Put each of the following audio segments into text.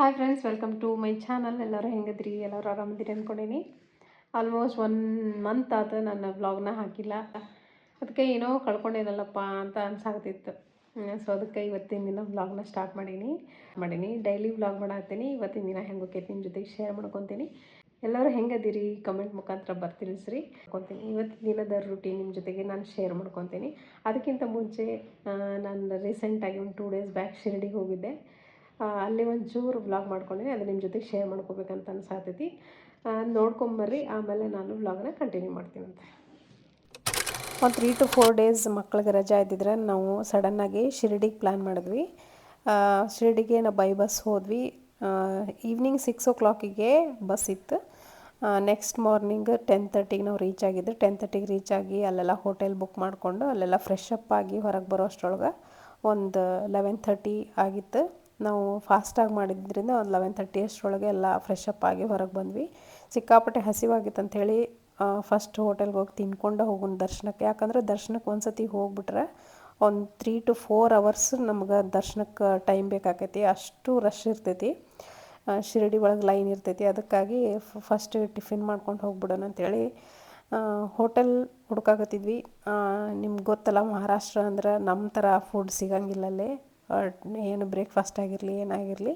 Hi friends welcome to my channel ಎಲ್ಲರೂ ಹೆಂಗದ್ರಿ? ಎಲ್ಲರೂ ಆರಾಮದಿರಿ ಅಂದ್ಕೊಂಡೀನಿ ಆಲ್ಮೋಸ್ಟ್ ಒನ್ ಮಂತ್ ಆದ ನನ್ನ ವ್ಲಾಗ್ನ ಹಾಕಿಲ್ಲ. ಅದಕ್ಕೆ ಏನೋ ಕಳ್ಕೊಂಡೇನಲ್ಲಪ್ಪ ಅಂತ ಅನ್ಸಾಕತ್ತಿತ್ತು ಸೊ ಅದಕ್ಕೆ ಇವತ್ತಿನ ದಿನ ವ್ಲಾಗ್ನ ಸ್ಟಾರ್ಟ್ ಮಾಡೀನಿ. ಮಾಡೀನಿ. ಡೈಲಿ ವ್ಲಾಗ್ ಮಾಡತ್ತೀನಿ. ಇವತ್ತಿನ ದಿನ ಹೆಂಗೆ ಹೋಗೈತಿ ನಿಮ್ಮ ಜೊತೆಗೆ ಶೇರ್ ಮಾಡ್ಕೊತೀನಿ. ಎಲ್ಲರೂ ಹೆಂಗದಿರಿ ಕಮೆಂಟ್ ಮುಖಾಂತರ ಬರ್ತಿಳಿಸ್ರಿ ಮಾಡ್ಕೊತೀನಿ. ಇವತ್ತಿನ ದಿನದ ರೂಟೀನ್ ನಿಮ್ಮ ಜೊತೆಗೆ ನಾನು ಶೇರ್ ಮಾಡ್ಕೊತೀನಿ. ಅದಕ್ಕಿಂತ ಮುಂಚೆ ನಾನು ರೀಸೆಂಟಾಗಿ ಒಂದು ಟೂ ಡೇಸ್ ಬ್ಯಾಕ್ ಶಿರಡಿಗೆ ಹೋಗಿದ್ದೆ. ಅಲ್ಲಿ ಒಂಚೂರು ವ್ಲಾಗ್ ಮಾಡ್ಕೊಂಡಿನಿ, ಅದು ನಿಮ್ಮ ಜೊತೆಗೆ ಶೇರ್ ಮಾಡ್ಕೋಬೇಕಂತ ಅನ್ಸಾತೈತಿ. ನೋಡ್ಕೊಂಬರ್ರಿ ಆಮೇಲೆ ನಾನು ವ್ಲಾಗ್ನ ಕಂಟಿನ್ಯೂ ಮಾಡ್ತೀನಂತೆ. ಒಂದು ತ್ರೀ ಟು ಫೋರ್ ಡೇಸ್ ಮಕ್ಳಿಗೆ ರಜಾ ಇದ್ದಿದ್ರೆ ನಾವು ಸಡನ್ನಾಗಿ ಶಿರಡಿಗೆ ಪ್ಲ್ಯಾನ್ ಮಾಡಿದ್ವಿ. ಶಿರಡಿಗೆ ನಾವು ಬೈ ಬಸ್ ಹೋದ್ವಿ. ಈವ್ನಿಂಗ್ ಸಿಕ್ಸ್ ಓ ಕ್ಲಾಕಿಗೆ ಬಸ್ ಇತ್ತು. ನೆಕ್ಸ್ಟ್ ಮಾರ್ನಿಂಗ್ ಟೆನ್ ತರ್ಟಿಗೆ ನಾವು ರೀಚ್ ಆಗಿದ್ದು ಟೆನ್ ತರ್ಟಿಗೆ ರೀಚ್ ಆಗಿ ಅಲ್ಲೆಲ್ಲ ಹೋಟೆಲ್ ಬುಕ್ ಮಾಡಿಕೊಂಡು, ಅಲ್ಲೆಲ್ಲ ಫ್ರೆಶ್ ಅಪ್ ಆಗಿ ಹೊರಗೆ ಬರೋ ಅಷ್ಟರೊಳಗೆ ಒಂದು ಲೆವೆನ್ ಥರ್ಟಿ ಆಗಿತ್ತು. ನಾವು ಫಾಸ್ಟಾಗಿ ಮಾಡಿದ್ರಿಂದ ಒಂದು ಲೆವೆನ್ ತರ್ಟಿ ಅಷ್ಟರೊಳಗೆ ಎಲ್ಲ ಫ್ರೆಶ್ ಅಪ್ ಆಗಿ ಹೊರಗೆ ಬಂದ್ವಿ. ಸಿಕ್ಕಾಪಟ್ಟೆ ಹಸಿವಾಗಿತ್ತು ಅಂಥೇಳಿ ಫಸ್ಟ್ ಹೋಟೆಲ್ಗೆ ಹೋಗಿ ತಿನ್ಕೊಂಡು ಹೋಗೋಣ ದರ್ಶನಕ್ಕೆ. ಯಾಕಂದ್ರೆ ದರ್ಶನಕ್ಕೆ ಒಂದು ಸತಿ ಹೋಗ್ಬಿಟ್ರೆ ಒಂದು ತ್ರೀ ಟು ಫೋರ್ ಅವರ್ಸ್ ನಮ್ಗೆ ದರ್ಶನಕ್ಕೆ ಟೈಮ್ ಬೇಕಾಕೈತಿ. ಅಷ್ಟು ರಶ್ ಇರ್ತೈತಿ. ಶಿರಡಿ ಒಳಗೆ ಲೈನ್ ಇರ್ತೈತಿ. ಅದಕ್ಕಾಗಿ ಫಸ್ಟ್ ಟಿಫಿನ್ ಮಾಡ್ಕೊಂಡು ಹೋಗ್ಬಿಡೋಣ ಅಂಥೇಳಿ ಹೋಟೆಲ್ ಹುಡ್ಕಾಕತ್ತಿದ್ವಿ. ನಿಮ್ಗೆ ಗೊತ್ತಲ್ಲ ಮಹಾರಾಷ್ಟ್ರ ಅಂದ್ರೆ ನಮ್ಮ ಥರ ಫುಡ್ ಸಿಗಂಗಿಲ್ಲ ಅಲ್ಲಿ. ಆ, ಏನು ಬ್ರೇಕ್ಫಾಸ್ಟ್ ಆಗಿರಲಿ, ಏನಾಗಿರಲಿ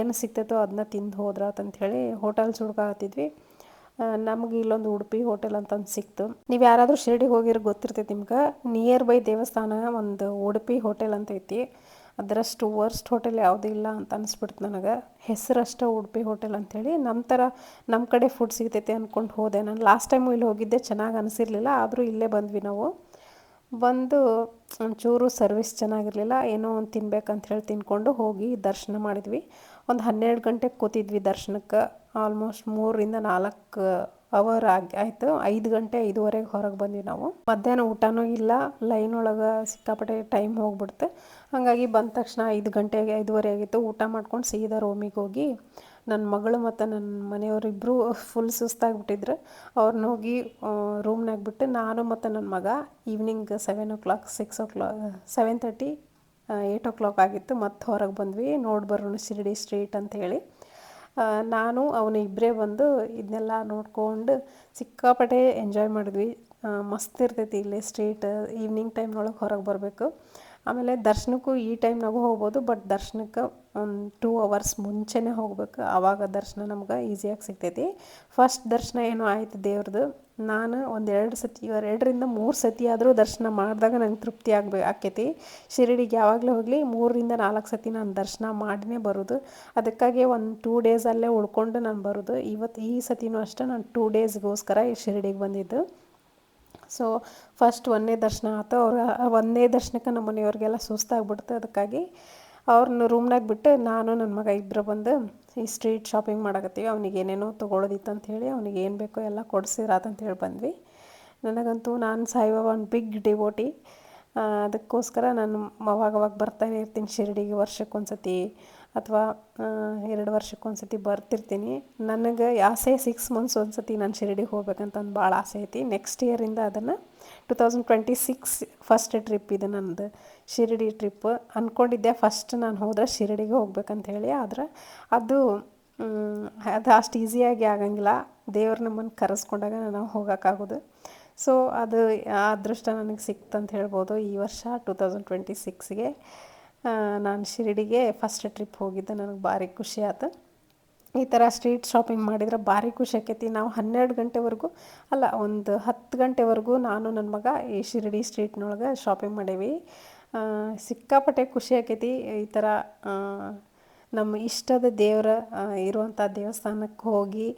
ಏನು ಸಿಗ್ತೈತೋ ಅದನ್ನ ತಿಂದು ಹೋದ್ರೆ ಅಂತಂಥೇಳಿ ಹೋಟೆಲ್ಸ್ ಹುಡ್ಕಾತಿದ್ವಿ ನಮ್ಗೆ ಇಲ್ಲೊಂದು ಉಡುಪಿ ಹೋಟೆಲ್ ಅಂತಂದು ಸಿಕ್ತು. ನೀವು ಯಾರಾದರೂ ಶಿರಡಿ ಹೋಗಿರೋ ಗೊತ್ತಿರ್ತೈತಿ ನಿಮ್ಗೆ. ನಿಯರ್ ಬೈ ದೇವಸ್ಥಾನ ಒಂದು ಉಡುಪಿ ಹೋಟೆಲ್ ಅಂತ ಐತಿ. ಅದರಷ್ಟು ವರ್ಸ್ಟ್ ಹೋಟೆಲ್ ಯಾವುದೂ ಇಲ್ಲ ಅಂತ ಅನಿಸ್ಬಿಡ್ತು ನನಗೆ. ಹೆಸರಷ್ಟೇ ಉಡುಪಿ ಹೋಟೆಲ್ ಅಂಥೇಳಿ ನಮ್ಮ ಥರ ನಮ್ಮ ಕಡೆ ಫುಡ್ ಸಿಗ್ತೈತೆ ಅಂದ್ಕೊಂಡು ಹೋದೆ. ನಾನು ಲಾಸ್ಟ್ ಟೈಮು ಇಲ್ಲಿ ಹೋಗಿದ್ದೆ, ಚೆನ್ನಾಗಿ ಅನಿಸಿರ್ಲಿಲ್ಲ, ಆದರೂ ಇಲ್ಲೇ ಬಂದ್ವಿ ನಾವು. ಬಂದು ಒಂಚೂರು ಸರ್ವಿಸ್ ಚೆನ್ನಾಗಿರಲಿಲ್ಲ, ಏನೋ ಒಂದು ತಿನ್ಬೇಕಂತ ಹೇಳಿ ತಿನ್ಕೊಂಡು ಹೋಗಿ ದರ್ಶನ ಮಾಡಿದ್ವಿ. ಒಂದು ಹನ್ನೆರಡು ಗಂಟೆಗೆ ಕೂತಿದ್ವಿ ದರ್ಶನಕ್ಕೆ. ಆಲ್ಮೋಸ್ಟ್ ಮೂರರಿಂದ ನಾಲ್ಕು ಅವರ್ ಆಗಿ, ಆಯಿತು. ಐದು ಗಂಟೆ ಐದುವರೆಗೆ ಹೊರಗೆ ಬಂದ್ವಿ ನಾವು. ಮಧ್ಯಾಹ್ನ ಊಟನೂ ಇಲ್ಲ, ಲೈನ್ ಒಳಗೆ ಸಿಕ್ಕಾಪಟ್ಟೆ ಟೈಮ್ ಹೋಗ್ಬಿಡ್ತು. ಹಾಗಾಗಿ ಬಂದ ತಕ್ಷಣ ಐದು ಗಂಟೆಗೆ ಐದುವರೆ ಆಗಿತ್ತು. ಊಟ ಮಾಡ್ಕೊಂಡು ಸೀದಾ ರೂಮಿಗೆ ಹೋಗಿ ನನ್ನ ಮಗಳು ಮತ್ತು ನನ್ನ ಮನೆಯವರಿಬ್ಬರು ಫುಲ್ ಸುಸ್ತಾಗ್ಬಿಟ್ಟಿದ್ರು. ಅವ್ರನ್ನ ಹೋಗಿ ರೂಮ್ನಾಗ ಬಿಟ್ಟು ನಾನು ಮತ್ತು ನನ್ನ ಮಗ evening seven o'clock six o'clock seven thirty eight o'clock ಆಗಿತ್ತು. ಮತ್ತು ಹೊರಗೆ ಬಂದ್ವಿ. ನೋಡಿ ಬರೋಣ ಶಿರಡಿ ಸ್ಟ್ರೀಟ್ ಅಂತ ಹೇಳಿ. ನಾನು, ಅವನು ಇಬ್ಬರೇ ಬಂದು ಇದನ್ನೆಲ್ಲ ನೋಡ್ಕೊಂಡು ಸಿಕ್ಕಾಪಟ್ಟೆ ಎಂಜಾಯ್ ಮಾಡಿದ್ವಿ. ಮಸ್ತ್ ಇರ್ತೈತಿ ಇಲ್ಲಿ ಸ್ಟ್ರೀಟ್ ಈವ್ನಿಂಗ್ ಟೈಮ್ನೊಳಗೆ ಹೊರಗೆ ಬರಬೇಕು. ಆಮೇಲೆ ದರ್ಶನಕ್ಕೂ ಈ ಟೈಮ್ನಾಗೂ ಹೋಗ್ಬೋದು, ಬಟ್ ದರ್ಶನಕ್ಕೆ ಒಂದು ಟೂ ಅವರ್ಸ್ ಮುಂಚೆನೇ ಹೋಗ್ಬೇಕು. ಆವಾಗ ದರ್ಶನ ನಮ್ಗೆ ಈಸಿಯಾಗಿ ಸಿಗ್ತೈತಿ. ಫಸ್ಟ್ ದರ್ಶನ ಏನೋ ಆಯ್ತು ದೇವ್ರದ್ದು ನಾನು ಒಂದೆರಡು ಸತಿ, ಎರಡರಿಂದ ಮೂರು ಸತಿ ಆದರೂ ದರ್ಶನ ಮಾಡಿದಾಗ ನಂಗೆ ತೃಪ್ತಿ ಆಗಬೇಕು ಆಕೈತಿ. ಶಿರಡಿಗೆ ಯಾವಾಗಲೂ ಹೋಗಲಿ, ಮೂರರಿಂದ ನಾಲ್ಕು ಸತಿ ನಾನು ದರ್ಶನ ಮಾಡಿನೇ ಬರೋದು. ಅದಕ್ಕಾಗಿ ಒಂದು ಟೂ ಡೇಸ್ ಅಲ್ಲೇ ಉಳ್ಕೊಂಡು ನಾನು ಬರೋದು. ಇವತ್ತು ಈ ಸತಿನೂ ಅಷ್ಟೇ ನಾನು ಟೂ ಡೇಸ್ಗೋಸ್ಕರ ಈ ಶಿರಡಿಗೆ ಬಂದಿದ್ದು. ಸೊ ಫಸ್ಟ್ ಒಂದನೇ ದರ್ಶನ ಆಯ್ತು ಅವ್ರ ಒಂದನೇ ದರ್ಶನಕ್ಕೆ ನಮ್ಮ ಮನೆಯವ್ರಿಗೆಲ್ಲ ಸುಸ್ತಾಗ್ಬಿಡ್ತು. ಅದಕ್ಕಾಗಿ ಅವ್ರನ್ನ ರೂಮ್ನಾಗ ಬಿಟ್ಟು ನಾನು ನನ್ನ ಮಗ ಇಬ್ಬರು ಬಂದು ಈ ಸ್ಟ್ರೀಟ್ ಶಾಪಿಂಗ್ ಮಾಡಕತ್ತೀವಿ. ಅವ್ನಿಗೆ ಏನೇನೋ ತೊಗೊಳೋದಿತ್ತು ಅಂಥೇಳಿ ಅವ್ನಿಗೆ ಏನು ಬೇಕೋ ಎಲ್ಲ ಕೊಡಿಸಿರಾತಂತೇಳಿ ಬಂದ್ವಿ. ನನಗಂತೂ ನಾನು ಸಾಯಿಬಾಬಾ ಒಂದು ಬಿಗ್ ಡಿವೋಟಿ ಅದಕ್ಕೋಸ್ಕರ ನಾನು ಅವಾಗವಾಗ ಅವಾಗ ಬರ್ತಾನೆ ಇರ್ತೀನಿ ಶಿರಡಿಗೆ ವರ್ಷಕ್ಕೊಂದು ಸತಿ ಅಥವಾ ಎರಡು ವರ್ಷಕ್ಕೊಂದು ಸತಿ ಬರ್ತಿರ್ತೀನಿ. ನನಗೆ ಆಸೆ ಸಿಕ್ಸ್ ಮಂತ್ಸ್ ಒಂದು ಸತಿ ನಾನು ಶಿರಡಿಗೆ ಹೋಗ್ಬೇಕಂತಂದು ಭಾಳ ಆಸೆ ಐತಿ. ನೆಕ್ಸ್ಟ್ ಇಯರಿಂದ ಅದನ್ನು two thousand twenty six first trip ಇದು ನನ್ನದು ಶಿರಡಿ ಟ್ರಿಪ್ ಅಂದ್ಕೊಂಡಿದ್ದೆ ಫಸ್ಟ್ ನಾನು ಹೋದ್ರೆ ಶಿರಡಿಗೆ ಹೋಗ್ಬೇಕಂತ ಹೇಳಿ. ಆದ್ರೆ ಅದು ಅದು ಅಷ್ಟು ಈಸಿಯಾಗಿ ಆಗಂಗಿಲ್ಲ. ದೇವ್ರು ನಮ್ಮನ್ನು ಕರೆಸ್ಕೊಂಡಾಗ ನಾನು ಹೋಗೋಕ್ಕಾಗೋದು. ಸೊ ಅದು ಅದೃಷ್ಟ ನನಗೆ ಸಿಕ್ತಂತ ಹೇಳ್ಬೋದು ಈ ವರ್ಷ ಟೂ ತೌಸಂಡ್ ಟ್ವೆಂಟಿ ಸಿಕ್ಸ್ಗೆ ನಾನು ಶಿರಡಿಗೆ ಫಸ್ಟ್ ಟ್ರಿಪ್ ಹೋಗಿದ್ದೆ, ನನಗೆ ಭಾರಿ ಖುಷಿ ಆಯ್ತು ಈ ಥರ ಸ್ಟ್ರೀಟ್ ಶಾಪಿಂಗ್ ಮಾಡಿದ್ರೆ ಭಾರಿ ಖುಷಿ ಆಕೈತಿ. ನಾವು ಹನ್ನೆರಡು ಗಂಟೆವರೆಗೂ, ಅಲ್ಲ ಒಂದು ಹತ್ತು ಗಂಟೆವರೆಗೂ ನಾನು ನನ್ನ ಮಗ ಈ ಶಿರಡಿ ಸ್ಟ್ರೀಟ್ನೊಳಗೆ ಶಾಪಿಂಗ್ ಮಾಡೇವಿ. ಸಿಕ್ಕಾಪಟ್ಟೆ ಖುಷಿ ಆಕೈತಿ. ಈ ಥರ ನಮ್ಮ ಇಷ್ಟದ ದೇವರ ಇರುವಂಥ ದೇವಸ್ಥಾನಕ್ಕೆ ಹೋಗಿ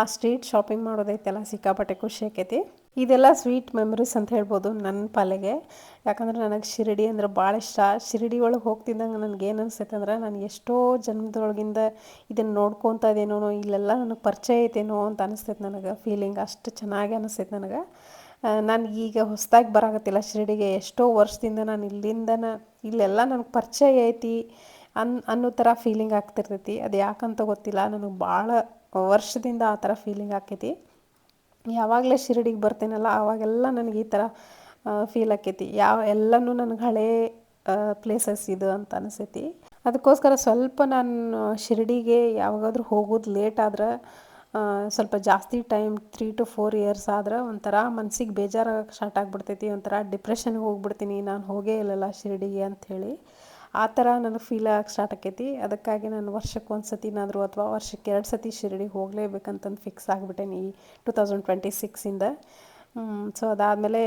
ಆ ಸ್ಟ್ರೀಟ್ ಶಾಪಿಂಗ್ ಮಾಡೋದೈತೆಲ್ಲ, ಸಿಕ್ಕಾಪಟ್ಟೆ ಖುಷಿ ಆಕೈತಿ. ಇದೆಲ್ಲ ಸ್ವೀಟ್ ಮೆಮೊರೀಸ್ ಅಂತ ಹೇಳ್ಬೋದು ನನ್ನ ಪಾಲೆಗೆ. ಯಾಕಂದ್ರೆ ನನಗೆ ಶಿರಡಿ ಅಂದ್ರೆ ಭಾಳ ಇಷ್ಟ. ಶಿರಡಿ ಒಳಗೆ ಹೋಗ್ತಿದ್ದಂಗೆ ನನಗೆ ಏನು ಅನಿಸ್ತೈತೆ ಅಂದ್ರೆ ನಾನು ಎಷ್ಟೋ ಜನ್ಮದೊಳಗಿಂದ ಇದನ್ನು ನೋಡ್ಕೊತಾ ಇದೇನೋ ಇಲ್ಲೆಲ್ಲ ನನಗೆ ಪರಿಚಯ ಐತೇನೋ ಅಂತ ಅನಿಸ್ತೈತೆ ನನಗೆ ಫೀಲಿಂಗ್ ಅಷ್ಟು ಚೆನ್ನಾಗಿ ಅನಿಸ್ತೈತೆ ನನಗೆ. ನಾನು ಈಗ ಹೊಸದಾಗಿ ಬರಾಗತ್ತಿಲ್ಲ ಶಿರಡಿಗೆ. ಎಷ್ಟೋ ವರ್ಷದಿಂದ ನಾನು ಇಲ್ಲಿಂದನ, ಇಲ್ಲೆಲ್ಲ ನನಗೆ ಪರಿಚಯ ಐತಿ ಅನ್, ಅನ್ನೋ ಥರ ಫೀಲಿಂಗ್ ಆಗ್ತಿರ್ತೈತಿ. ಅದು ಯಾಕಂತ ಗೊತ್ತಿಲ್ಲ. ನನಗೆ ಭಾಳ ವರ್ಷದಿಂದ ಆ ಥರ ಫೀಲಿಂಗ್ ಆಕೈತಿ ಯಾವಾಗಲೇ ಶಿರಡಿಗೆ ಬರ್ತೀನಲ್ಲ, ಆವಾಗೆಲ್ಲ ನನಗೆ ಈ ಥರ ಫೀಲ್ ಆಕೈತಿ. ಯಾವ, ಎಲ್ಲನೂ ನನಗೆ ಹಳೇ ಪ್ಲೇಸಸ್ ಇದು ಅಂತ ಅನಿಸೈತಿ. ಅದಕ್ಕೋಸ್ಕರ ಸ್ವಲ್ಪ ನಾನು ಶಿರಡಿಗೆ ಯಾವಾಗಾದ್ರೂ ಹೋಗೋದು ಲೇಟ್ ಆದ್ರೆ ಸ್ವಲ್ಪ ಜಾಸ್ತಿ time three to four years ಆದ್ರೆ ಒಂಥರ ಮನ್ಸಿಗೆ ಬೇಜಾರಾಗಕ್ಕೆ ಸ್ಟಾರ್ಟ್ ಆಗಿಬಿಡ್ತೈತಿ, ಒಂಥರ ಡಿಪ್ರೆಷನ್ಗೆ ಹೋಗ್ಬಿಡ್ತೀನಿ, ನಾನು ಹೋಗೇ ಇಲ್ಲಲ್ಲ ಶಿರಡಿಗೆ ಅಂಥೇಳಿ ಆ ಥರ ನನಗೆ ಫೀಲ್ ಆಗಕ್ಕೆ ಸ್ಟಾರ್ಟ್ ಆಕೈತಿ. ಅದಕ್ಕಾಗಿ ನಾನು ವರ್ಷಕ್ಕೆ ಒಂದು ಸತಿನಾದರೂ ಅಥವಾ ವರ್ಷಕ್ಕೆ ಎರಡು ಸತಿ ಶಿರಡಿಗೆ ಹೋಗಲೇಬೇಕಂತಂದು ಫಿಕ್ಸ್ ಆಗಿಬಿಟ್ಟೇನಿ ಈ ಟು ತೌಸಂಡ್ ಟ್ವೆಂಟಿ ಸಿಕ್ಸಿಂದ ಸೊ ಅದಾದಮೇಲೆ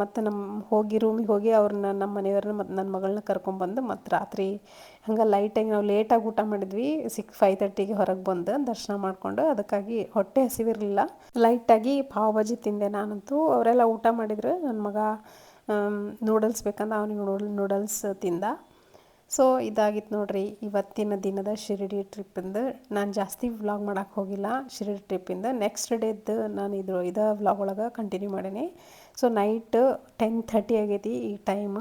ಮತ್ತು ನಮ್ಮ ಹೋಗಿ ರೂಮಿಗೆ ಹೋಗಿ ಅವ್ರನ್ನ ನಮ್ಮ ಮನೆಯವ್ರನ್ನ ಮತ್ತು ನನ್ನ ಮಗಳನ್ನ ಕರ್ಕೊಂಬಂದು ಮತ್ತು ರಾತ್ರಿ ಹಂಗೆ ಲೈಟಾಗಿ ನಾವು ಲೇಟಾಗಿ ಊಟ ಮಾಡಿದ್ವಿ. ಸಿಕ್ಸ್ ಫೈವ್ ತರ್ಟಿಗೆ ಹೊರಗೆ ಬಂದು ದರ್ಶನ ಮಾಡಿಕೊಂಡು ಅದಕ್ಕಾಗಿ ಹೊಟ್ಟೆ ಹಸಿವಿರಲಿಲ್ಲ. ಲೈಟಾಗಿ ಪಾವ್ ಭಾಜಿ ತಿಂದೆ ನಾನಂತೂ. ಅವರೆಲ್ಲ ಊಟ ಮಾಡಿದ್ರು. ನನ್ನ ಮಗ ನೂಡಲ್ಸ್ ಬೇಕಂದ್ರೆ ಅವನಿಗೆ ನೂಡಲ್ ನೂಡಲ್ಸ್ ತಿಂದ. ಸೊ ಇದಾಗಿತ್ತು ನೋಡ್ರಿ, ಇವತ್ತಿನ ದಿನದ ಶಿರಡಿ ಟ್ರಿಪ್ಪಿಂದ ನಾನು ಜಾಸ್ತಿ ವ್ಲಾಗ್ ಮಾಡೋಕ್ಕೆ ಹೋಗಿಲ್ಲ. ಶಿರಡಿ ಟ್ರಿಪ್ಪಿಂದ ನೆಕ್ಸ್ಟ್ ಡೇದ್ದು ನಾನು ಇದ್ರ, ಇದ ವ್ಲಾಗ್ ಒಳಗೆ ಕಂಟಿನ್ಯೂ ಮಾಡೀನಿ. ಸೊ ನೈಟ್ ಟೆನ್ ಥರ್ಟಿ ಆಗೈತಿ ಈ ಟೈಮ್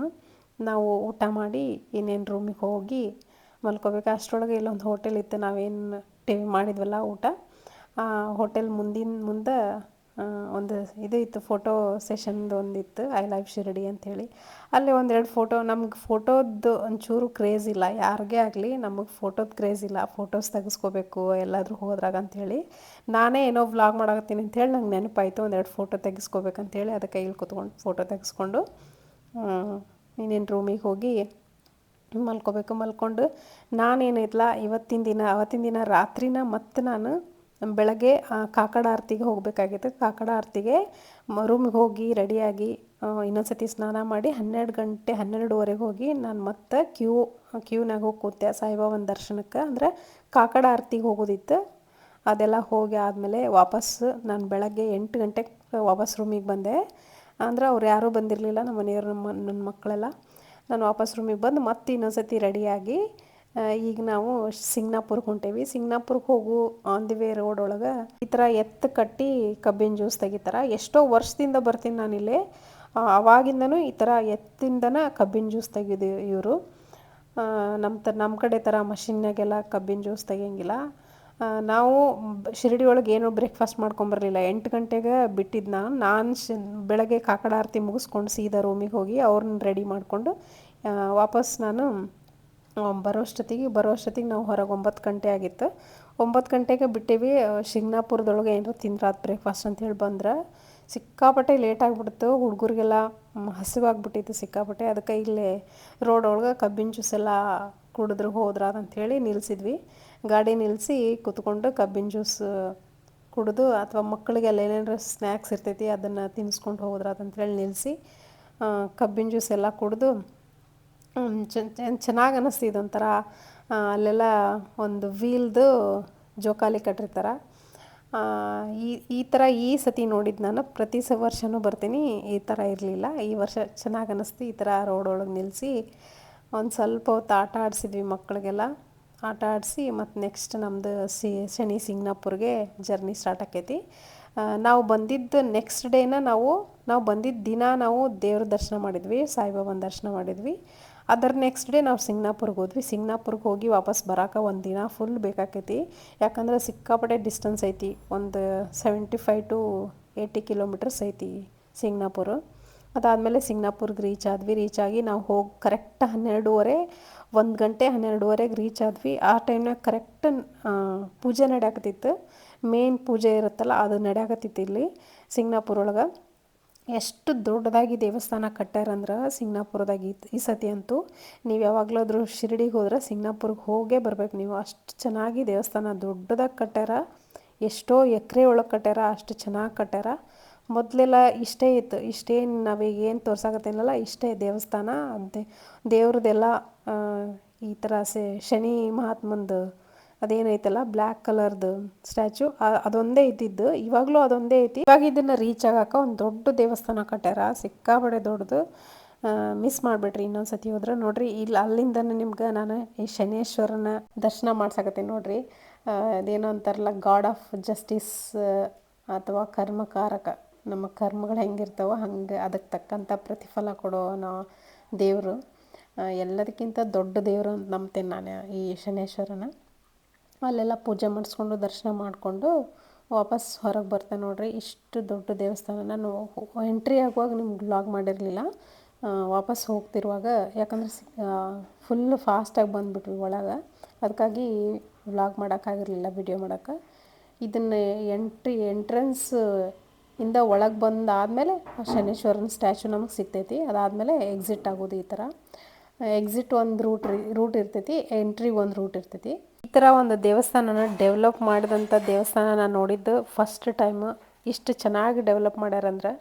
ನಾವು ಊಟ ಮಾಡಿ ಇನ್ನೇನು ರೂಮಿಗೆ ಹೋಗಿ ಮಲ್ಕೋಬೇಕು. ಅಷ್ಟರೊಳಗೆ ಇಲ್ಲೊಂದು ಹೋಟೆಲ್ ಇತ್ತು, ನಾವೇನು ಟಿ ವಿ ಮಾಡಿದ್ವಲ್ಲ ಊಟ. ಆ ಹೋಟೆಲ್ ಮುಂದಿನ ಮುಂದೆ ಒಂದು ಇದು ಇತ್ತು ಫೋಟೋ ಸೆಷನ್ದು ಒಂದಿತ್ತು ಐ ಲೈವ್ ಶಿರಡಿ ಅಂಥೇಳಿ ಅಲ್ಲಿ ಒಂದೆರಡು ಫೋಟೋ ನಮ್ಗೆ ಫೋಟೋದ್ದು ಒಂಚೂರು ಕ್ರೇಜ್ ಇಲ್ಲ. ಯಾರಿಗೇ ಆಗಲಿ ನಮಗೆ ಫೋಟೋದ ಕ್ರೇಜ್ ಇಲ್ಲ. ಫೋಟೋಸ್ ತೆಗೆಸ್ಕೋಬೇಕು, ಎಲ್ಲಾದರೂ ಹೋದ್ರಾಗ ಅಂಥೇಳಿ ನಾನೇ ಏನೋ ವ್ಲಾಗ್ ಮಾಡಾಕತ್ತೀನಿ ಅಂಥೇಳಿ ನಂಗೆ ನೆನಪಾಯಿತು ಒಂದೆರಡು ಫೋಟೋ ತೆಗೆಸ್ಕೋಬೇಕಂತೇಳಿ ಅದಕ್ಕೆ ಇಲ್ಲಿ ಕೂತ್ಕೊಂಡು ಫೋಟೋ ತೆಗೆಸ್ಕೊಂಡು ಇನ್ನೇನು ರೂಮಿಗೆ ಹೋಗಿ ಮಲ್ಕೋಬೇಕು, ಮಲ್ಕೊಂಡು. ನಾನೇನೈತಲ್ಲ ಇವತ್ತಿನ ದಿನ, ಅವತ್ತಿನ ದಿನ ರಾತ್ರಿನ ಮತ್ತೆ ನಾನು ಬೆಳಗ್ಗೆ ಕಾಕಡ ಆರತಿಗೆ ಹೋಗಬೇಕಾಗಿತ್ತು. ಕಾಕಡ ಆರತಿಗೆ ರೂಮಿಗೆ ಹೋಗಿ ರೆಡಿಯಾಗಿ ಇನ್ನೊಂದ್ಸತಿ ಸ್ನಾನ ಮಾಡಿ ಹನ್ನೆರಡು ಗಂಟೆ, ಹನ್ನೆರಡುವರೆಗೆ ಹೋಗಿ ನಾನು ಮತ್ತೆ ಕ್ಯೂ, ಕ್ಯೂನಾಗ ಹೋಗಿ ಕೂತೆ ಸಾಯಿಬಾಬನ ದರ್ಶನಕ್ಕೆ. ಅಂದರೆ ಕಾಕಡ ಆರತಿಗೆ ಹೋಗೋದಿತ್ತು. ಅದೆಲ್ಲ ಹೋಗಿ ಆದಮೇಲೆ ವಾಪಸ್ ನಾನು ಬೆಳಗ್ಗೆ ಎಂಟು ಗಂಟೆಗೆ ವಾಪಸ್ ರೂಮಿಗೆ ಬಂದೆ. ಅಂದ್ರೆ ಅವ್ರು ಯಾರೂ ಬಂದಿರಲಿಲ್ಲ ನಮ್ಮ ಮನೆಯವರು ನಮ್ಮ ನನ್ನ ಮಕ್ಕಳೆಲ್ಲ ನಾನು ವಾಪಸ್ ರೂಮಿಗೆ ಬಂದು ಮತ್ತೆ ಇನ್ನೊಂದ್ಸತಿ ರೆಡಿಯಾಗಿ ಈಗ ನಾವು ಸಿಂಗ್ನಾಪುರ್ಗೆ ಹೊಂಟೇವಿ. ಸಿಂಗ್ನಾಪುರ್ಗೆ ಹೋಗು ಆನ್ ದಿ ವೇ ರೋಡ್ ಒಳಗೆ ಈ ಥರ ಎತ್ತು ಕಟ್ಟಿ ಕಬ್ಬಿನ ಜ್ಯೂಸ್ ತೆಗಿತಾರೆ. ಎಷ್ಟೋ ವರ್ಷದಿಂದ ಬರ್ತೀನಿ ನಾನಿಲ್ಲಿ. ಅವಾಗಿಂದನೂ ಈ ಥರ ಎತ್ತಿಂದನ ಕಬ್ಬಿನ ಜ್ಯೂಸ್ ತೆಗೆದು ಇವರು. ನಮ್ಮ ತ ನಮ್ಮ ಕಡೆ ಥರ ಮಷಿನ್ನಾಗೆಲ್ಲ ಕಬ್ಬಿನ ಜ್ಯೂಸ್ ತೆಗಿಯಂಗಿಲ್ಲ. ನಾವು ಶಿರಡಿ ಒಳಗೆ ಏನೂ ಬ್ರೇಕ್ಫಾಸ್ಟ್ ಮಾಡ್ಕೊಂಬರಲಿಲ್ಲ ಎಂಟು ಗಂಟೆಗೆ ಬಿಟ್ಟಿದ್ದು ನಾನು. ನಾನು ಶ್, ಬೆಳಗ್ಗೆ ಕಾಕಡ ಆರತಿ ಮುಗಿಸ್ಕೊಂಡು ಸೀದಾ ರೂಮಿಗೆ ಹೋಗಿ ಅವ್ರನ್ನ ರೆಡಿ ಮಾಡಿಕೊಂಡು ವಾಪಸ್ ನಾನು ಬರೋಷ್ಟೊತ್ತಿಗೆ ಬರೋಷ್ಟೊತ್ತಿಗೆ ನಾವು ಹೊರಗೆ ಒಂಬತ್ತು ಗಂಟೆ ಆಗಿತ್ತು. ಒಂಬತ್ತು ಗಂಟೆಗೆ ಬಿಟ್ಟಿವಿ ಶಿಂಗ್ನಾಪುರದೊಳಗೆ ಏನಾರು ತಿಂದ್ರಾತ್ ಬ್ರೇಕ್ಫಾಸ್ಟ್ ಅಂತೇಳಿ ಬಂದ್ರೆ. ಸಿಕ್ಕಾಪಟ್ಟೆ ಲೇಟ್ ಆಗಿಬಿಡ್ತು, ಹುಡುಗರಿಗೆಲ್ಲ ಹಸಿವಾಗ್ಬಿಟ್ಟಿತ್ತು ಸಿಕ್ಕಾಪಟ್ಟೆ. ಅದಕ್ಕೆ ಇಲ್ಲೇ ರೋಡ್ ಒಳಗೆ ಕಬ್ಬಿನ ಜ್ಯೂಸ್ ಎಲ್ಲ ಕುಡಿದ್ರು ಹೋದ್ರ ಅಂಥೇಳಿ ನಿಲ್ಲಿಸಿದ್ವಿ ಗಾಡಿ ನಿಲ್ಲಿಸಿ ಕುತ್ಕೊಂಡು ಕಬ್ಬಿನ ಜ್ಯೂಸ್ ಕುಡಿದು ಅಥವಾ ಮಕ್ಕಳಿಗೆಲ್ಲ ಏನೇನು ಸ್ನ್ಯಾಕ್ಸ್ ಇರ್ತೈತಿ ಅದನ್ನು ತಿನ್ನಿಸ್ಕೊಂಡು ಹೋದ್ರಾದಂಥೇಳಿ ನಿಲ್ಲಿಸಿ ಕಬ್ಬಿನ ಜ್ಯೂಸ್ ಎಲ್ಲ ಕುಡಿದು ಚೆನ್ನಾಗಿ ಅನ್ನಿಸ್ತು ಇದೊಂಥರ ಅಲ್ಲೆಲ್ಲ ಒಂದು ವೀಲ್ದು ಜೋಕಾಲಿ ಕಟ್ಟಿರ್ತಾರೆ. ಈ ಈ ಥರ ಈ ಸತಿ ನೋಡಿದ್ದು ನಾನು, ಪ್ರತಿ ಸ ವರ್ಷವೂ ಬರ್ತೀನಿ, ಈ ಥರ ಇರಲಿಲ್ಲ. ಈ ವರ್ಷ ಚೆನ್ನಾಗಿ ಅನ್ನಿಸ್ತು ಈ ಥರ ರೋಡ್ ಒಳಗೆ ನಿಲ್ಲಿಸಿ ಒಂದು ಸ್ವಲ್ಪ ಹೊತ್ತು ಆಟ ಆಡಿಸಿದ್ವಿ ಮಕ್ಕಳಿಗೆಲ್ಲ ಆಟ ಆಡಿಸಿ, ಮತ್ತು ನೆಕ್ಸ್ಟ್ ನಮ್ಮದು ಸಿ, ಶನಿ ಸಿಂಗ್ನಾಪುರ್ಗೆ ಜರ್ನಿ ಸ್ಟಾರ್ಟ್ ಆಕೈತಿ. ನಾವು ಬಂದಿದ್ದು ನೆಕ್ಸ್ಟ್ ಡೇನ ನಾವು ನಾವು ಬಂದಿದ್ದ ದಿನ ನಾವು ದೇವ್ರ ದರ್ಶನ ಮಾಡಿದ್ವಿ, ಸಾಯಿಬಾಬನ ದರ್ಶನ ಮಾಡಿದ್ವಿ. ಅದರ ನೆಕ್ಸ್ಟ್ ಡೇ ನಾವು ಸಿಂಗ್ನಾಪುರ್ಗೆ ಹೋದ್ವಿ. ಸಿಂಗ್ನಾಪುರ್ಗೆ ಹೋಗಿ ವಾಪಸ್ ಬರೋಕೆ ಒಂದು ದಿನ ಫುಲ್ ಬೇಕಾಕೈತಿ. ಯಾಕಂದ್ರೆ ಸಿಕ್ಕಾಪಟ್ಟೆ ಡಿಸ್ಟೆನ್ಸ್ ಐತಿ. ಒಂದು seventy five to eighty kilometres ಐತಿ ಸಿಂಗ್ನಾಪುರ. ಅದಾದಮೇಲೆ ಸಿಂಗ್ನಾಪುರ್ಗೆ ರೀಚ್ ಆದ್ವಿ. ರೀಚ್ ಆಗಿ ನಾವು ಹೋಗಿ ಕರೆಕ್ಟ್ ಹನ್ನೆರಡೂವರೆ, ಒಂದು ಗಂಟೆ ಹನ್ನೆರಡುವರೆಗೆ ರೀಚ್ ಆದ್ವಿ. ಆ ಟೈಮ್ನಾಗ ಕರೆಕ್ಟ್ ಪೂಜೆ ನಡೆಯಾಕತ್ತಿತ್ತು. ಮೇನ್ ಪೂಜೆ ಇರುತ್ತಲ್ಲ, ಅದು ನಡೆಯಾಕತ್ತಿತ್ತು ಇಲ್ಲಿ ಸಿಂಗ್ನಾಪುರ ಒಳಗೆ. ಎಷ್ಟು ದೊಡ್ಡದಾಗಿ ದೇವಸ್ಥಾನ ಕಟ್ಟ್ಯಾರಂದ್ರೆ ಸಿಂಗ್ನಾಪುರದಾಗ ಈ ಸತಿ ಅಂತೂ. ನೀವು ಯಾವಾಗಲಾದರೂ ಶಿರಡಿಗೆ ಹೋದ್ರೆ ಸಿಂಗ್ನಾಪುರ್ಗೆ ಹೋಗೇ ಬರ್ಬೇಕು ನೀವು. ಅಷ್ಟು ಚೆನ್ನಾಗಿ ದೇವಸ್ಥಾನ ದೊಡ್ಡದಾಗಿ ಕಟ್ಟ್ಯಾರ. ಎಷ್ಟೋ ಎಕರೆ ಒಳಗೆ ಕಟ್ಟ್ಯಾರ, ಅಷ್ಟು ಚೆನ್ನಾಗಿ ಕಟ್ಟ್ಯಾರ. ಮೊದಲೆಲ್ಲ ಇಷ್ಟೇ ಇತ್ತು. ಇಷ್ಟೇ ನಾವೀಗ ಏನು ತೋರ್ಸಕತ್ತೇನಲ್ಲ ಇಷ್ಟೇ ದೇವಸ್ಥಾನ ಅಂತೆ. ದೇವ್ರದ್ದೆಲ್ಲ ಈ ಥರ ಸೆ ಶನಿ ಮಹಾತ್ಮಂದು ಅದೇನೈತಲ್ಲ ಬ್ಲ್ಯಾಕ್ ಕಲರ್ದು ಸ್ಟ್ಯಾಚು ಅದೊಂದೇ ಇದ್ದಿದ್ದು. ಇವಾಗಲೂ ಅದೊಂದೇ ಐತಿ. ಇವಾಗ ಇದನ್ನು ರೀಚ್ ಆಗಕ್ಕೆ ಒಂದು ದೊಡ್ಡ ದೇವಸ್ಥಾನ ಕಟ್ಟ್ಯಾರ ಸಿಕ್ಕಾಬಡೆ ದೊಡ್ಡದು. ಮಿಸ್ ಮಾಡಿಬಿಟ್ರಿ ಇನ್ನೊಂದ್ಸತಿ ಹೋದ್ರೆ. ನೋಡ್ರಿ ಇಲ್ಲಿ ಅಲ್ಲಿಂದನೇ ನಿಮ್ಗೆ ನಾನು ಈ ಶನೇಶ್ವರನ ದರ್ಶನ ಮಾಡ್ಸಕತ್ತೀನಿ ನೋಡ್ರಿ. ಅದೇನೋ ಅಂತಾರಲ್ಲ, ಗಾಡ್ ಆಫ್ ಜಸ್ಟಿಸ್ ಅಥವಾ ಕರ್ಮಕಾರಕ. ನಮ್ಮ ಕರ್ಮಗಳು ಹೆಂಗಿರ್ತಾವೋ ಹಂಗೆ ಅದಕ್ಕೆ ತಕ್ಕಂಥ ಪ್ರತಿಫಲ ಕೊಡೋ ನಾ ದೇವರು. ಎಲ್ಲದಕ್ಕಿಂತ ದೊಡ್ಡ ದೇವರು ಅಂತ ನಂಬ್ತೇನೆ ನಾನು ಈ ಶನೇಶ್ವರನ. ಅಲ್ಲೆಲ್ಲ ಪೂಜೆ ಮಾಡಿಸ್ಕೊಂಡು ದರ್ಶನ ಮಾಡಿಕೊಂಡು ವಾಪಸ್ ಹೊರಗೆ ಬರ್ತೆ ನೋಡಿರಿ. ಇಷ್ಟು ದೊಡ್ಡ ದೇವಸ್ಥಾನ ನಾನು ಎಂಟ್ರಿ ಆಗುವಾಗ ನಿಮ್ಗೆ ಬ್ಲಾಗ್ ಮಾಡಿರಲಿಲ್ಲ. ವಾಪಸ್ ಹೋಗ್ತಿರುವಾಗ, ಯಾಕಂದ್ರೆ ಫುಲ್ಲು ಫಾಸ್ಟಾಗಿ ಬಂದುಬಿಟ್ವಿ ಒಳಗೆ. ಅದಕ್ಕಾಗಿ ವ್ಲಾಗ್ ಮಾಡೋಕ್ಕಾಗಿರಲಿಲ್ಲ ವಿಡಿಯೋ ಮಾಡೋಕ್ಕೆ ಇದನ್ನು ಎಂಟ್ರಿ ಎಂಟ್ರೆನ್ಸ್ ಇಂದ ಒಳಗೆ ಬಂದಾದಮೇಲೆ ಶನೇಶ್ವರನ ಸ್ಟ್ಯಾಚು ನಮಗೆ ಸಿಗ್ತೈತಿ. ಅದಾದಮೇಲೆ ಎಕ್ಸಿಟ್ ಆಗೋದು ಈ ಥರ ಎಕ್ಸಿಟ್ ಒಂದು ರೂಟ್ ರೂಟ್ ಇರ್ತೈತಿ ಎಂಟ್ರಿ ಒಂದು ರೂಟ್ ಇರ್ತೈತಿ. ಥರ ಒಂದು ದೇವಸ್ಥಾನನ ಡೆವಲಪ್ ಮಾಡಿದಂಥ ದೇವಸ್ಥಾನ ನಾನು ನೋಡಿದ್ದು ಫಸ್ಟ್ ಟೈಮು ಇಷ್ಟು ಚೆನ್ನಾಗಿ ಡೆವಲಪ್ ಮಾಡ್ಯಾರಂದ್ರೆ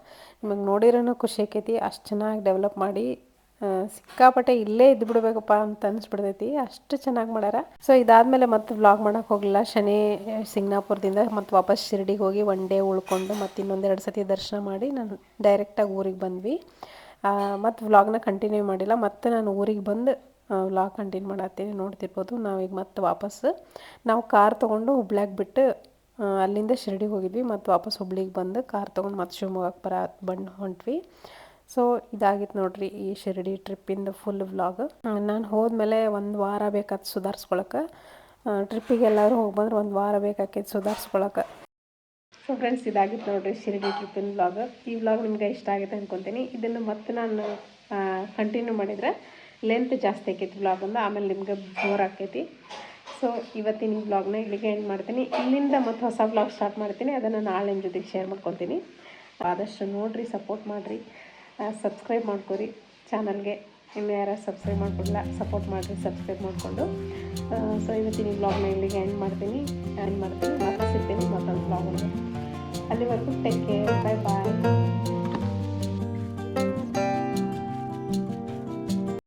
ನಿಮಗೆ ನೋಡಿರೋನು ಖುಷಿ ಆಕೈತಿ, ಅಷ್ಟು ಚೆನ್ನಾಗಿ ಡೆವಲಪ್ ಮಾಡಿ ಸಿಕ್ಕಾಪಟ್ಟೆ ಇಲ್ಲೇ ಇದ್ದು ಬಿಡಬೇಕಪ್ಪ ಅಂತ ಅನಿಸ್ಬಿಡ್ತೈತಿ, ಅಷ್ಟು ಚೆನ್ನಾಗಿ ಮಾಡ್ಯಾರ. ಸೊ ಇದಾದಮೇಲೆ ಮತ್ತೆ ವ್ಲಾಗ್ ಮಾಡೋಕೆ ಹೋಗಲಿಲ್ಲ. ಶನಿ, ಸಿಂಗ್ನಾಪುರದಿಂದ ಮತ್ತೆ ವಾಪಸ್ ಶಿರ್ಡಿಗೆ ಹೋಗಿ ಒನ್ ಡೇ ಉಳ್ಕೊಂಡು ಮತ್ತು ಇನ್ನೊಂದೆರಡು ಸತಿ ದರ್ಶನ ಮಾಡಿ ನಾನು ಡೈರೆಕ್ಟಾಗಿ ಊರಿಗೆ ಬಂದ್ವಿ. ಮತ್ತು ವ್ಲಾಗ್ನ ಕಂಟಿನ್ಯೂ ಮಾಡಿಲ್ಲ. ಮತ್ತೆ ನಾನು ಊರಿಗೆ ಬಂದು ವ್ಲಾಗ್ ಕಂಟಿನ್ಯೂ ಮಾಡತ್ತೀನಿ ನೋಡ್ತಿರ್ಬೋದು. ನಾವೀಗ ಮತ್ತೆ ವಾಪಸ್, ನಾವು ಕಾರ್ ತೊಗೊಂಡು ಹುಬ್ಳ್ಯಾಗ ಬಿಟ್ಟು ಅಲ್ಲಿಂದ ಶಿರ್ಡಿಗೆ ಹೋಗಿದ್ವಿ. ಮತ್ತು ವಾಪಸ್ ಹುಬ್ಳಿಗೆ ಬಂದು ಕಾರ್ ತೊಗೊಂಡು ಮತ್ತೆ ಶಿವಮೊಗ್ಗಕ್ಕೆ ಬರ, ಬಂದು ಹೊಂಟ್ವಿ. ಸೊ ಇದಾಗಿತ್ತು ನೋಡ್ರಿ ಈ ಶಿರಡಿ ಟ್ರಿಪ್ಪಿಂದ ಫುಲ್ ವ್ಲಾಗ್ ನಾನು ಹೋದ್ಮೇಲೆ ಒಂದು ವಾರ ಬೇಕಾದ ಸುಧಾರಿಸ್ಕೊಳಕ್ಕೆ ಟ್ರಿಪ್ಪಿಗೆ ಎಲ್ಲರೂ ಹೋಗಿ ಬಂದ್ರೆ ಒಂದು ವಾರ ಬೇಕಾಕೈತೆ ಸುಧಾರಿಸ್ಕೊಳಕ್ಕೆ ಸೊ ಫ್ರೆಂಡ್ಸ್ ಇದಾಗಿತ್ತು ನೋಡ್ರಿ ಶಿರಡಿ ಟ್ರಿಪ್ಪಿನ ವ್ಲಾಗ್ ಈ ವ್ಲಾಗ್ ನಿಮ್ಗೆ ಇಷ್ಟ ಆಗುತ್ತೆ ಅಂದ್ಕೊತೀನಿ ಇದನ್ನು ಮತ್ತೆ ನಾನು ಕಂಟಿನ್ಯೂ ಮಾಡಿದರೆ ಲೆಂತ್ ಜಾಸ್ತಿ ಆಕೈತಿ ವ್ಲಾಗ್ ಒಂದು ಆಮೇಲೆ ನಿಮ್ಗೆ ಬೋರ್ ಆಕೈತಿ. ಸೊ ಇವತ್ತಿನ ಈ ವ್ಲಾಗ್ನ ಇಲ್ಲಿಗೆ ಎಂಡ್ ಮಾಡ್ತೀನಿ. ಇಲ್ಲಿಂದ ಮತ್ತು ಹೊಸ ಬ್ಲಾಗ್ ಸ್ಟಾರ್ಟ್ ಮಾಡ್ತೀನಿ. ಅದನ್ನು ನಾಳೆ ನಿಮ್ಮ ಜೊತೆಗೆ ಶೇರ್ ಮಾಡ್ಕೊತೀನಿ. ಆದಷ್ಟು ನೋಡಿರಿ ಸಪೋರ್ಟ್ ಮಾಡಿರಿ. ಸಬ್ಸ್ಕ್ರೈಬ್ ಮಾಡ್ಕೊರಿ ಚಾನಲ್ಗೆ ಇನ್ನು ಯಾರು ಸಬ್ಸ್ಕ್ರೈಬ್ ಮಾಡ್ಕೊಡಲ್ಲ ಸಪೋರ್ಟ್ ಮಾಡಿರಿ ಸಬ್ಸ್ಕ್ರೈಬ್ ಮಾಡಿಕೊಂಡು. ಸೊ ಇವತ್ತಿನ ಈ ವ್ಲಾಗ್ನ ಇಲ್ಲಿಗೆ ಎಂಡ್ ಮಾಡ್ತೀನಿ. ಎಂಡ್ ಮಾಡ್ತೀನಿ. ಮತ್ತೆ ಸಿಗ್ತೀನಿ ಮತ್ತೊಂದು ಬ್ಲಾಗ್ನ ಅಲ್ಲಿವರೆಗೂ ಟೇಕ್ ಕೇರ್ ಬಾಯ್ ಬಾಯ್